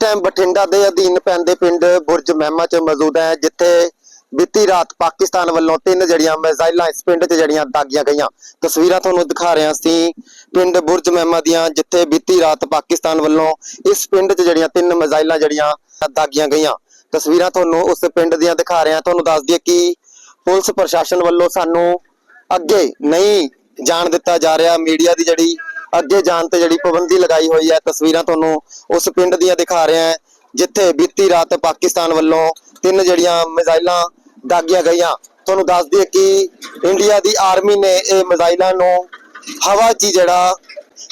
Time Bathinda ਦੇ ਅਧੀਨ ਪੈਂਦੇ ਪਿੰਡ ਬੁਰਜ ਮਹਿਮਾ 'ਚ ਮੌਜੂਦ ਹੈ, ਜਿੱਥੇ ਬੀਤੀ ਰਾਤ ਪਾਕਿਸਤਾਨ ਵੱਲੋਂ ਤਿੰਨ ਜੜੀਆਂ ਮਿਜ਼ਾਈਲਾਂ ਇਸ ਪਿੰਡ 'ਚ ਜੜੀਆਂ ਦਾਗੀਆਂ ਗਈਆਂ। ਤਸਵੀਰਾਂ ਤੁਹਾਨੂੰ ਦਿਖਾ ਰਿਹਾ ਸੀ ਪਿੰਡ ਬੁਰਜ ਮਹਿਮਾ ਦੀਆਂ, ਜਿੱਥੇ ਬੀਤੀ ਰਾਤ ਪਾਕਿਸਤਾਨ ਵੱਲੋਂ ਇਸ ਪਿੰਡ 'ਚ ਜੜੀਆਂ ਤਿੰਨ ਮਿਜ਼ਾਈਲਾਂ ਜੜੀਆਂ ਦਾਗੀਆਂ ਗਈਆਂ। ਤਸਵੀਰਾਂ ਤੁਹਾਨੂੰ ਉਸ ਪਿੰਡ ਦੀਆਂ ਦਿਖਾ ਰਿਹਾ ਤੁਹਾਨੂੰ ਦੱਸ ਦਈਏ ਕਿ ਪੁਲਿਸ ਪ੍ਰਸ਼ਾਸਨ ਵੱਲੋਂ ਸਾਨੂੰ ਅੱਗੇ ਨਹੀਂ ਜਾਣ ਦਿੱਤਾ ਜਾ ਰਿਹਾ। ਮੀਡੀਆ ਦੀ ਜਿਹੜੀ ਅੱਗੇ ਜਾਣ ਤੇ ਜਿਹੜੀ ਪਾਬੰਦੀ ਲਗਾਈ ਹੋਈ ਹੈ, ਤਸਵੀਰਾਂ ਤੁਹਾਨੂੰ ਉਸ ਪਿੰਡ ਦੀਆਂ ਦਿਖਾ ਰਿਹਾ ਹਾਂ, ਜਿੱਥੇ ਬੀਤੀ ਰਾਤ ਪਾਕਿਸਤਾਨ ਵੱਲੋਂ ਤਿੰਨ ਜਿਹੜੀਆਂ ਮਿਜ਼ਾਈਲਾਂ ਦਾਗੀਆਂ ਗਈਆਂ। ਤੁਹਾਨੂੰ ਦੱਸ ਦਈਏ ਕਿ ਇੰਡੀਆ ਦੀ ਆਰਮੀ ਨੇ ਇਹ ਮਿਜ਼ਾਈਲਾਂ ਨੂੰ ਹਵਾ 'ਚ ਜਿਹੜਾ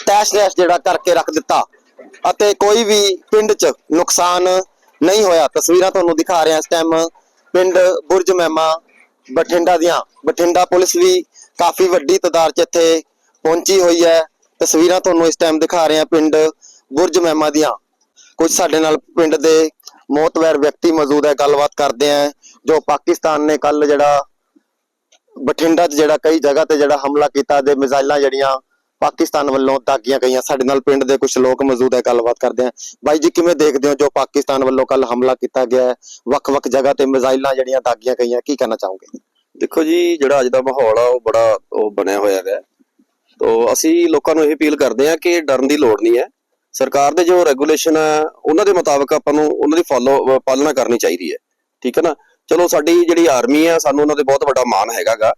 ਤੈਸ਼ ਨੈਸ਼ ਜਿਹੜਾ ਕਰਕੇ ਰੱਖ ਦਿੱਤਾ ਅਤੇ ਕੋਈ ਵੀ ਪਿੰਡ 'ਚ ਨੁਕਸਾਨ ਨਹੀਂ ਹੋਇਆ। ਤਸਵੀਰਾਂ ਤੁਹਾਨੂੰ ਦਿਖਾ ਰਿਹਾ ਇਸ ਟਾਈਮ ਪਿੰਡ ਬੁਰਜ ਮਹਿਮਾ ਬਠਿੰਡਾ ਦੀਆਂ। ਬਠਿੰਡਾ ਪੁਲਿਸ ਵੀ ਕਾਫੀ ਵੱਡੀ ਤਾਦਾਦ 'ਚ ਇੱਥੇ ਪਹੁੰਚੀ ਹੋਈ ਹੈ। ਤਸਵੀਰਾਂ ਤੁਹਾਨੂੰ ਇਸ ਟਾਈਮ ਦਿਖਾ ਰਹੇ ਹਾਂ ਪਿੰਡ ਬੁਰਜ ਮਹਿਮਾ ਦੀਆਂ। ਕੁਝ ਸਾਡੇ ਨਾਲ ਪਿੰਡ ਦੇ ਮੋਤਵਰ ਵਿਅਕਤੀ ਮੌਜੂਦ ਹੈ, ਗੱਲਬਾਤ ਕਰਦੇ ਆ ਜੋ ਪਾਕਿਸਤਾਨ ਨੇ ਕੱਲ ਜਿਹੜਾ ਬਠਿੰਡਾ 'ਚ ਜਿਹੜਾ ਕਈ ਜਗ੍ਹਾ ਤੇ ਜਿਹੜਾ ਹਮਲਾ ਕੀਤਾ ਤੇ ਮਿਜ਼ਾਈਲਾਂ ਜਿਹੜੀਆਂ ਪਾਕਿਸਤਾਨ ਵੱਲੋਂ ਦਾਗੀਆਂ ਗਈਆਂ। ਸਾਡੇ ਨਾਲ ਪਿੰਡ ਦੇ ਕੁਝ ਲੋਕ ਮੌਜੂਦ ਹੈ, ਗੱਲਬਾਤ ਕਰਦੇ ਆ ਬਾਈ ਜੀ, ਕਿਵੇਂ ਦੇਖਦੇ ਹੋ ਜੋ ਪਾਕਿਸਤਾਨ ਵੱਲੋਂ ਕੱਲ ਹਮਲਾ ਕੀਤਾ ਗਿਆ ਹੈ? ਵੱਖ-ਵੱਖ ਜਗ੍ਹਾ ਤੇ ਮਿਜ਼ਾਈਲਾਂ ਜਿਹੜੀਆਂ ਦਾਗੀਆਂ ਗਈਆਂ, ਕੀ ਕਹਿਣਾ ਚਾਹੋਗੇ? ਦੇਖੋ ਜੀ, ਜਿਹੜਾ ਅੱਜ ਦਾ ਮਾਹੌਲ ਆ, ਉਹ ਬੜਾ ਉਹ ਬਣਿਆ ਹੋਇਆ ਹੈ ਤੋ ਅਸੀਂ ਲੋਕਾਂ ਨੂੰ ਇਹ ਅਪੀਲ ਕਰਦੇ ਹਾਂ ਕਿ ਡਰਨ ਦੀ ਲੋੜ ਨਹੀਂ ਹੈ। ਸਰਕਾਰ ਦੇ ਜੋ ਰੈਗੂਲੇਸ਼ਨ ਹੈ ਉਹਨਾਂ ਦੇ ਮੁਤਾਬਕ ਆਪਾਂ ਨੂੰ ਉਹਨਾਂ ਦੀ ਫੋਲੋ ਪਾਲਣਾ ਕਰਨੀ ਚਾਹੀਦੀ ਹੈ। ਠੀਕ ਹੈ ਨਾ? ਚਲੋ ਸਾਡੀ ਜਿਹੜੀ ਆਰਮੀ ਹੈ ਸਾਨੂੰ ਉਹਨਾਂ ਦੇ ਬਹੁਤ ਵੱਡਾ ਮਾਣ ਹੈਗਾਗਾ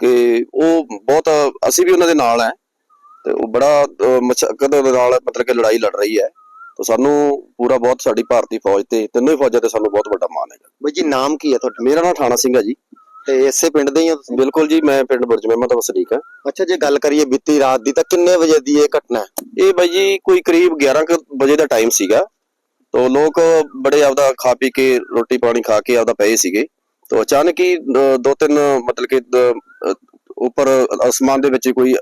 ਕਿ ਉਹ ਬਹੁਤ ਅਸੀਂ ਵੀ ਉਹਨਾਂ ਦੇ ਨਾਲ ਹੈ ਤੇ ਉਹ ਬੜਾ ਮਸ਼ਕਤ ਦੇ ਨਾਲ ਮਤਲਬ ਕਿ ਲੜਾਈ ਲੜ ਰਹੀ ਹੈ। ਤਾਂ ਸਾਨੂੰ ਪੂਰਾ ਬਹੁਤ ਸਾਡੀ ਭਾਰਤੀ ਫੌਜ ਤੇ ਤਿੰਨੋਂ ਹੀ ਫੌਜਾਂ ਤੇ ਸਾਨੂੰ ਬਹੁਤ ਵੱਡਾ ਮਾਣ ਹੈਗਾ। ਬਾਈ ਜੀ ਨਾਮ ਕੀ ਹੈ ਤੁਹਾਡਾ? ਮੇਰਾ ਨਾਮ ਠਾਣਾ ਸਿੰਘ ਹੈ ਜੀ। ਤੇ ਇਸੇ ਪਿੰਡ ਦੇ ਹੀ ਹੋ ਤੁਸੀਂ? ਬਿਲਕੁਲ ਜੀ ਮੈਂ ਪਿੰਡ ਬੁਰਜ ਮਹਿਮਾ ਦਾ ਵਸਨੀਕ ਹਾਂ। ਅੱਛਾ ਜੇ ਗੱਲ ਕਰੀਏ ਬੀਤੀ ਰਾਤ ਦੀ ਤਾਂ ਕਿੰਨੇ ਵਜੇ ਦੀ ਇਹ ਘਟਨਾ ਹੈ? ਇਹ ਬਾਈ ਜੀ ਕੋਈ ਕਰੀਬ 11 ਕੁ ਵਜੇ ਦਾ ਟਾਈਮ ਸੀਗਾ। ਤੋ ਲੋਕ ਬੜੇ ਆਪਦਾ ਖਾ ਪੀ ਕੇ ਰੋਟੀ ਪਾਣੀ ਖਾ ਕੇ ਆਪਦਾ ਪਏ ਸੀਗੇ। ਤੋ ਅਚਾਨਕ ਹੀ ਦੋ ਤਿੰਨ ਮਤਲਬ ਕਿ ਉੱਪਰ ਅਸਮਾਨ ਦੇ ਵਿੱਚ ਕੋਈ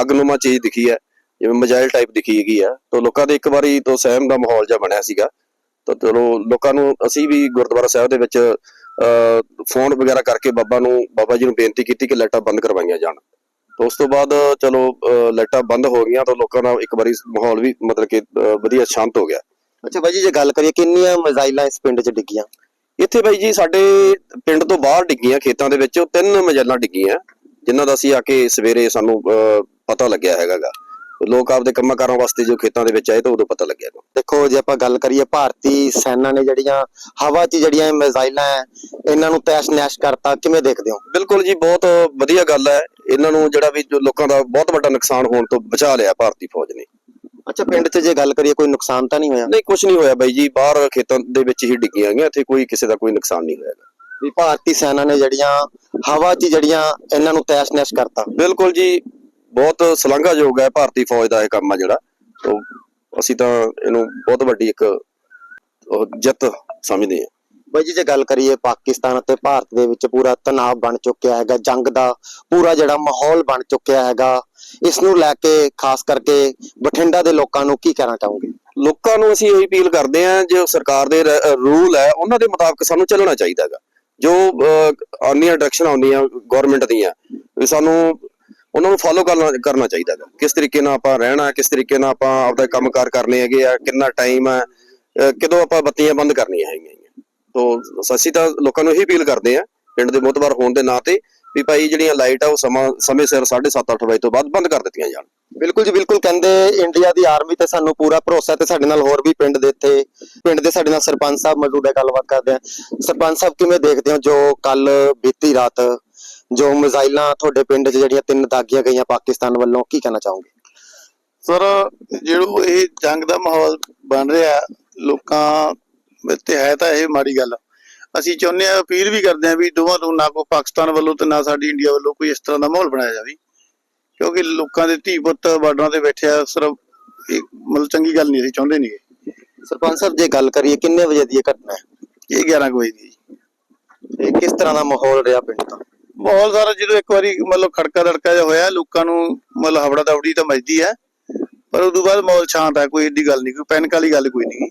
ਅਗਨੁਮਾ ਚੀਜ਼ ਦਿਖੀ ਹੈ ਜਿਵੇਂ ਮਜਾਇਲ ਟਾਈਪ ਦਿਖੀ ਹੈਗੀ ਆ। ਤੋ ਲੋਕਾਂ ਦੇ ਇੱਕ ਵਾਰੀ ਤੋਂ ਸਹਿਮ ਦਾ ਮਾਹੌਲ ਜਿਹਾ ਬਣਿਆ ਸੀਗਾ। ਤਾਂ ਚਲੋ ਲੋਕਾਂ ਨੂੰ ਅਸੀਂ ਵੀ ਗੁਰਦੁਆਰਾ ਸਾਹਿਬ ਦੇ ਵਿੱਚ ਫੋਨ ਵਗੈਰਾ ਕਰਕੇ ਬਾਬਾ ਨੂੰ ਬਾਬਾ ਜੀ ਨੂੰ ਬੇਨਤੀ ਕੀਤੀ ਕਿ ਲਾਈਟਾਂ ਬੰਦ ਕਰਵਾਈਆਂ ਜਾਣ। ਤਾਂ ਉਸ ਤੋਂ ਬਾਅਦ ਚਲੋ ਲਾਈਟਾਂ ਬੰਦ ਹੋ ਗਈਆਂ ਤਾਂ ਲੋਕਾਂ ਦਾ ਇੱਕ ਵਾਰੀ ਮਾਹੌਲ ਵੀ ਮਤਲਬ ਕਿ ਵਧੀਆ ਸ਼ਾਂਤ ਹੋ ਗਿਆ। ਅੱਛਾ ਬਾਈ ਜੀ ਜੇ ਗੱਲ ਕਰੀਏ ਕਿੰਨੀਆਂ ਮਿਜ਼ਾਈਲਾਂ ਇਸ ਪਿੰਡ 'ਚ ਡਿੱਗੀਆਂ? ਇੱਥੇ ਬਾਈ ਜੀ ਸਾਡੇ ਪਿੰਡ ਤੋਂ ਬਾਹਰ ਡਿੱਗੀਆਂ ਖੇਤਾਂ ਦੇ ਵਿੱਚ ਉਹ ਤਿੰਨ ਮਜਲਾਂ ਡਿੱਗੀਆਂ ਜਿਨ੍ਹਾਂ ਦਾ ਅਸੀਂ ਆ ਕੇ ਸਵੇਰੇ ਸਾਨੂੰ ਪਤਾ ਲੱਗਿਆ ਹੈਗਾਗਾ। ਲੋਕ ਆਪਦੇ ਕੰਮਾਂ ਕਾਰਾਂ ਵਾਸਤੇ ਜੋ ਖੇਤਾਂ ਦੇ ਵਿੱਚ ਆਏ ਤਾਂ ਉਦੋਂ ਪਤਾ ਲੱਗਿਆ। ਦੇਖੋ ਜੇ ਆਪਾਂ ਗੱਲ ਕਰੀਏ ਭਾਰਤੀ ਸੈਨਾ ਨੇ ਜਿਹੜੀਆਂ ਹਵਾ 'ਚ ਜਿਹੜੀਆਂ ਮਿਜ਼ਾਈਲਾਂ ਹੈ ਇਹਨਾਂ ਨੂੰ ਤੈਸ਼ ਨੈਸ਼ ਕਰਤਾ ਕਿਵੇਂ ਦੇਖਦੇ ਹੋ? ਬਿਲਕੁਲ ਜੀ ਬਹੁਤ ਵਧੀਆ ਗੱਲ ਹੈ ਇਹਨਾਂ ਨੂੰ ਜਿਹੜਾ ਵੀ ਲੋਕਾਂ ਦਾ ਬਹੁਤ ਵੱਡਾ ਨੁਕਸਾਨ ਹੋਣ ਤੋਂ ਬਚਾ ਲਿਆ ਭਾਰਤੀ ਫੌਜ ਨੇ। ਅੱਛਾ ਪਿੰਡ 'ਚ ਜੇ ਗੱਲ ਕਰੀਏ ਕੋਈ ਨੁਕਸਾਨ ਤਾਂ ਨਹੀਂ ਹੋਇਆ? ਨਹੀਂ ਕੁਝ ਨਹੀਂ ਹੋਇਆ ਬਾਈ ਜੀ। ਬਾਹਰ ਖੇਤਾਂ ਦੇ ਵਿੱਚ ਹੀ ਡਿੱਗੀਆਂ ਗਈਆਂ ਇੱਥੇ ਕੋਈ ਕਿਸੇ ਦਾ ਕੋਈ ਨੁਕਸਾਨ ਨਹੀਂ ਹੋਇਆ। ਵੀ ਭਾਰਤੀ ਸੈਨਾ ਨੇ ਜਿਹੜੀਆਂ ਹਵਾ 'ਚ ਜਿਹੜੀਆਂ ਇਹਨਾਂ ਨੂੰ ਤੈਸ਼ ਨੈਸ਼ ਕਰਤਾ। ਬਿਲਕੁਲ ਜੀ ਬਹੁਤ ਸ਼ਲਾਘਾਯੋਗ ਹੈ ਭਾਰਤੀ ਫੌਜ ਦਾ ਇਹ ਕੰਮ ਆ ਜਿਹੜਾ। ਤੋਂ ਅਸੀਂ ਤਾਂ ਇਹਨੂੰ ਬਹੁਤ ਵੱਡੀ ਇੱਕ ਜਿੱਤ ਸਮਝਦੇ ਹਾਂ। ਬਾਈ ਜੀ ਜੇ ਗੱਲ ਕਰੀਏ ਪਾਕਿਸਤਾਨ ਅਤੇ ਭਾਰਤ ਦੇ ਵਿੱਚ ਪੂਰਾ ਤਣਾਅ ਬਣ ਚੁੱਕਿਆ ਹੈਗਾ ਜੰਗ ਦਾ ਪੂਰਾ ਜਿਹੜਾ ਮਾਹੌਲ ਬਣ ਚੁੱਕਿਆ ਹੈਗਾ ਇਸ ਨੂੰ ਲੈ ਕੇ ਖਾਸ ਕਰਕੇ ਬਠਿੰਡਾ ਦੇ ਲੋਕਾਂ ਨੂੰ ਕੀ ਕਹਿਣਾ ਚਾਹੋਗੇ? ਲੋਕਾਂ ਨੂੰ ਅਸੀਂ ਇਹ ਅਪੀਲ ਕਰਦੇ ਹਾਂ ਜੋ ਸਰਕਾਰ ਦੇ ਰੂਲ ਹੈ ਉਹਨਾਂ ਦੇ ਮੁਤਾਬਕ ਸਾਨੂੰ ਚੱਲਣਾ ਚਾਹੀਦਾ ਹੈਗਾ। ਜੋ ਆਉਂਦੀਆਂ ਡਾਇਰੈਕਸ਼ਨ ਆਉਂਦੀਆਂ ਗਵਰਨਮੈਂਟ ਦੀਆਂ ਸਾਨੂੰ ਉਹਨਾਂ ਨੂੰ ਫਾਲੋ ਕਰਨਾ ਕਰਨਾ ਚਾਹੀਦਾ ਹੈਗਾ। ਕਿਸ ਤਰੀਕੇ ਨਾਲ ਆਪਾਂ ਰਹਿਣਾ, ਕਿਸ ਤਰੀਕੇ ਨਾਲ ਆਪਾਂ ਆਪਦਾ ਕੰਮਕਾਰ ਕਰਨੇ ਹੈਗੇ ਆ, ਕਿੰਨਾ ਟਾਈਮ ਹੈ ਕਦੋਂ ਆਪਾਂ ਬੱਤੀਆਂ ਬੰਦ ਕਰਨੀਆਂ ਹੈਗੀਆਂ ਤੋਂ ਅਸੀਂ ਤਾਂ ਲੋਕਾਂ ਨੂੰ ਇਹ ਅਪੀਲ ਕਰਦੇ ਆ, ਪਿੰਡ ਦੇ ਮੋਤਬਰ ਹੋਣ ਦੇ ਨਾਂ ਵੀ ਭਾਈ ਜਿਹੜੀਆਂ ਲਾਈਟ ਆ ਉਹ ਸਮਾਂ, ਸਮੇਂ ਸਿਰ 7:30 8 ਵਜੇ ਤੋਂ ਬਾਅਦ ਬੰਦ ਕਰ ਦਿੱਤੀਆਂ ਜਾਣ। ਬਿਲਕੁਲ ਜੀ, ਬਿਲਕੁਲ ਕਹਿੰਦੇ ਇੰਡੀਆ ਦੀ ਆਰਮੀ ਤੇ ਸਾਨੂੰ ਪੂਰਾ ਭਰੋਸਾ ਤੇ ਸਾਡੇ ਨਾਲ ਹੋਰ ਵੀ ਪਿੰਡ ਦੇ ਇੱਥੇ, ਪਿੰਡ ਦੇ ਸਾਡੇ ਨਾਲ ਸਰਪੰਚ ਸਾਹਿਬ ਮੌਜੂਦ ਹੈ, ਗੱਲਬਾਤ ਕਰਦੇ ਆ। ਸਰਪੰਚ ਸਾਹਿਬ ਕਿਵੇਂ ਦੇਖਦੇ ਹੋ ਜੋ ਕੱਲ ਬੀਤੀ ਰਾਤ ਜੋ ਮਿਜ਼ਾਈਲਾਂ ਤੁਹਾਡੇ ਪਿੰਡ 'ਚ ਜਿਹੜੀਆਂ ਤਿੰਨ ਦਾਗੀਆਂ ਗਈਆਂ ਪਾਕਿਸਤਾਨ ਵੱਲੋਂ ਕੀ ਕਹਿਣਾ ਚਾਹੋਗੇ? ਸਰ ਜਿਹੜਾ ਇਹ ਜੰਗ ਦਾ ਮਾਹੌਲ ਬਣ ਰਿਹਾ ਲੋਕਾਂ ਤੇ ਹੈ ਤਾਂ ਇਹ ਮਾੜੀ ਗੱਲ। ਅਸੀਂ ਚਾਹੁੰਦੇ ਆ ਅਪੀਲ ਵੀ ਕਰਦੇ ਆ ਵੀ ਦੋਵਾਂ ਤੋਂ ਨਾ ਕੋ ਪਾਕਿਸਤਾਨ ਵੱਲੋਂ ਤੇ ਨਾ ਸਾਡੀ ਇੰਡੀਆ ਵੱਲੋਂ ਕੋਈ ਇਸ ਤਰ੍ਹਾਂ ਦਾ ਮਾਹੌਲ ਬਣਾਇਆ ਜਾਵੇ। ਕਿਉਂਕਿ ਲੋਕਾਂ ਦੇ ਧੀ ਪੁੱਤ ਬਾਰਡਰਾਂ ਤੇ ਬੈਠੇ ਆ ਸਿਰਫ ਇਹ ਮਤਲਬ ਚੰਗੀ ਗੱਲ ਨਹੀਂ ਅਸੀਂ ਚਾਹੁੰਦੇ ਨਹੀਂ। ਸਰਪੰਚ ਸਾਹਿਬ ਜੇ ਗੱਲ ਕਰੀਏ ਕਿੰਨੇ ਵਜੇ ਦੀ ਇਹ ਘਟਨਾ ਹੈ? ਇਹ 11 ਕੁ ਵਜੇ ਦੀ। ਤੇ ਕਿਸ ਤਰ੍ਹਾਂ ਦਾ ਮਾਹੌਲ ਰਿਹਾ ਪਿੰਡ ਦਾ ਮਾਹੌਲ ਸਾਰਾ ਜਦੋਂ ਇੱਕ ਵਾਰੀ ਮਤਲਬ ਖੜਕਾ ਦੜਕਾ ਜਿਹਾ ਹੋਇਆ ਲੋਕਾਂ ਨੂੰ ਮਤਲਬ ਹਵੜਾ ਦਵੜੀ ਤਾਂ ਮੱਜਦੀ ਹੈ ਪਰ ਉਦੋਂ ਬਾਅਦ ਮਾਹੌਲ ਸ਼ਾਂਤ ਹੈ ਕੋਈ ਏਡੀ ਗੱਲ ਨਹੀਂ ਕੋਈ ਪੈਨਿਕ ਵਾਲੀ ਗੱਲ ਕੋਈ ਨਹੀਂ।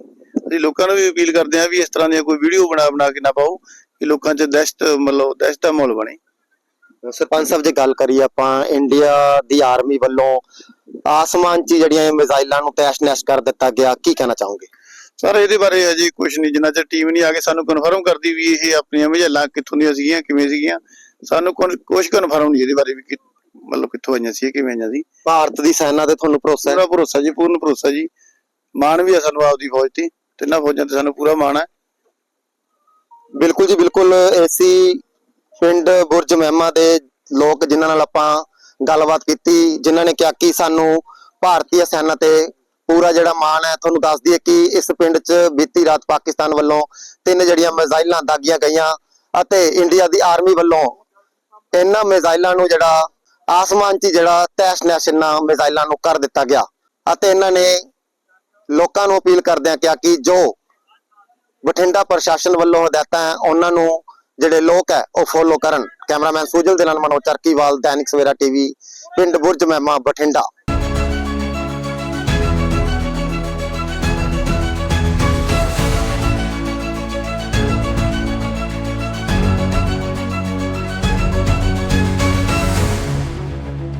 ਅਸੀਂ ਲੋਕਾਂ ਨੂੰ ਵੀ ਅਪੀਲ ਕਰਦੇ ਹਾਂ ਵੀ ਇਸ ਤਰ੍ਹਾਂ ਦੀਆਂ ਕੋਈ ਵੀਡੀਓ ਬਣਾ ਬਣਾ ਕੇ ਨਾ ਪਾਓ ਕਿ ਲੋਕਾਂ 'ਚ ਦਹਿਸ਼ਤ ਮਤਲਬ ਦਹਿਸ਼ਤ ਦਾ ਮਾਹੌਲ ਬਣੇ। ਸਰਪੰਚ ਸਾਹਿਬ ਜੇ ਗੱਲ ਕਰੀਏ ਆਪਾਂ ਇੰਡੀਆ ਦੀ ਆਰਮੀ ਵੱਲੋਂ ਆਸਮਾਨ 'ਚ ਜਿਹੜੀਆਂ ਇਹ ਮਿਜ਼ਾਈਲਾਂ ਨੂੰ ਤੈਸ਼ ਨੈਸ਼ ਕਰ ਦਿੱਤਾ ਗਿਆ ਕੀ ਕਹਿਣਾ ਚਾਹੋਗੇ? ਸਰ ਇਹਦੇ ਬਾਰੇ ਅਜੇ ਕੁਝ ਨਹੀਂ ਜਿੰਨਾ ਚਿਰ ਟੀਮ ਨਹੀਂ ਆ ਕੇ ਸਾਨੂੰ ਕਨਫਰਮ ਕਰਦੀ ਵੀ ਇਹ ਆਪਣੀਆਂ ਮਝੇਲਾਂ ਕਿੱਥੋਂ ਦੀਆਂ ਸੀਗੀਆਂ ਕਿਵੇਂ ਸੀਗੀਆਂ ਸਾਨੂੰ ਕੁਝ ਕਨਫਰਮ ਨਹੀਂ ਇਹਦੇ ਬਾਰੇ ਵੀ ਕਿ- ਮਤਲਬ ਕਿੱਥੋਂ ਆਈਆਂ ਸੀ ਕਿਵੇਂ ਆਈਆਂ ਸੀ? ਭਾਰਤ ਦੀ ਸੈਨਾ ਤੇ ਤੁਹਾਨੂੰ ਭਰੋਸਾ ਹੈ? ਪੂਰਾ ਭਰੋਸਾ ਜੀ ਪੂਰਨ ਭਰੋਸਾ ਜੀ। ਮਾਣ ਵੀ ਆ ਸਾਨੂੰ ਆਪਦੀ ਫੌਜ ਤੇ। ਤਿੰਨਾਂ ਫੌਜਾਂ ਤੇ ਸਾਨੂੰ ਪੂਰਾ ਮਾਣ ਹੈ। ਬਿਲਕੁਲ ਜੀ ਬਿਲਕੁਲ। ਏਸੀ ਪਿੰਡ ਬੁਰਜ ਮਹਿਮਾ ਦੇ ਲੋਕ ਜਿਨ੍ਹਾਂ ਨਾਲ ਆਪਾਂ ਗੱਲਬਾਤ ਕੀਤੀ ਜਿਨ੍ਹਾਂ ਨੇ ਕਿਹਾ ਕਿ ਸਾਨੂੰ ਭਾਰਤੀ ਸੈਨਾ ਤੇ ਪੂਰਾ ਜਿਹੜਾ ਮਾਣ ਹੈ ਤੁਹਾਨੂੰ ਦੱਸ ਦਈਏ ਕਿ ਇਸ ਪਿੰਡ 'ਚ ਬੀਤੀ ਰਾਤ ਪਾਕਿਸਤਾਨ ਵੱਲੋਂ ਤਿੰਨ ਜਿਹੜੀਆਂ ਮਿਜ਼ਾਈਲਾਂ ਦਾਗੀਆਂ ਗਈਆਂ ਅਤੇ ਇੰਡੀਆ ਦੀ ਆਰਮੀ ਵੱਲੋਂ ਇਹਨਾਂ ਮਿਜ਼ਾਈਲਾਂ ਨੂੰ ਜਿਹੜਾ ਆਸਮਾਨ 'ਚ ਜਿਹੜਾ ਤੈਸ਼ ਨੈਸ਼ ਇਹਨਾਂ ਮਿਜ਼ਾਈਲਾਂ ਨੂੰ ਕਰ ਦਿੱਤਾ ਗਿਆ। ਅਤੇ ਇਹਨਾਂ ਨੇ ਲੋਕਾਂ ਨੂੰ ਅਪੀਲ ਕਰਦਿਆਂ ਕਿਹਾ ਕਿ ਜੋ ਬਠਿੰਡਾ ਪ੍ਰਸ਼ਾਸਨ ਵੱਲੋਂ ਹਦਾਇਤਾਂ ਹੈ, ਉਹਨਾਂ ਨੂੰ ਜਿਹੜੇ ਲੋਕ ਹੈ, ਉਹ ਫੋਲੋ ਕਰਨ। ਕੈਮਰਾਮੈਨ ਸੁਜਲ ਦੇ ਨਾਲ ਮਨੋਜ ਚਰਕੀਵਾਲ ਦੈਨਿਕ ਸਵੇਰਾ ਟੀਵੀ, ਪਿੰਡ ਬੁਰਜ ਮਹਿਮਾ, ਬਠਿੰਡਾ।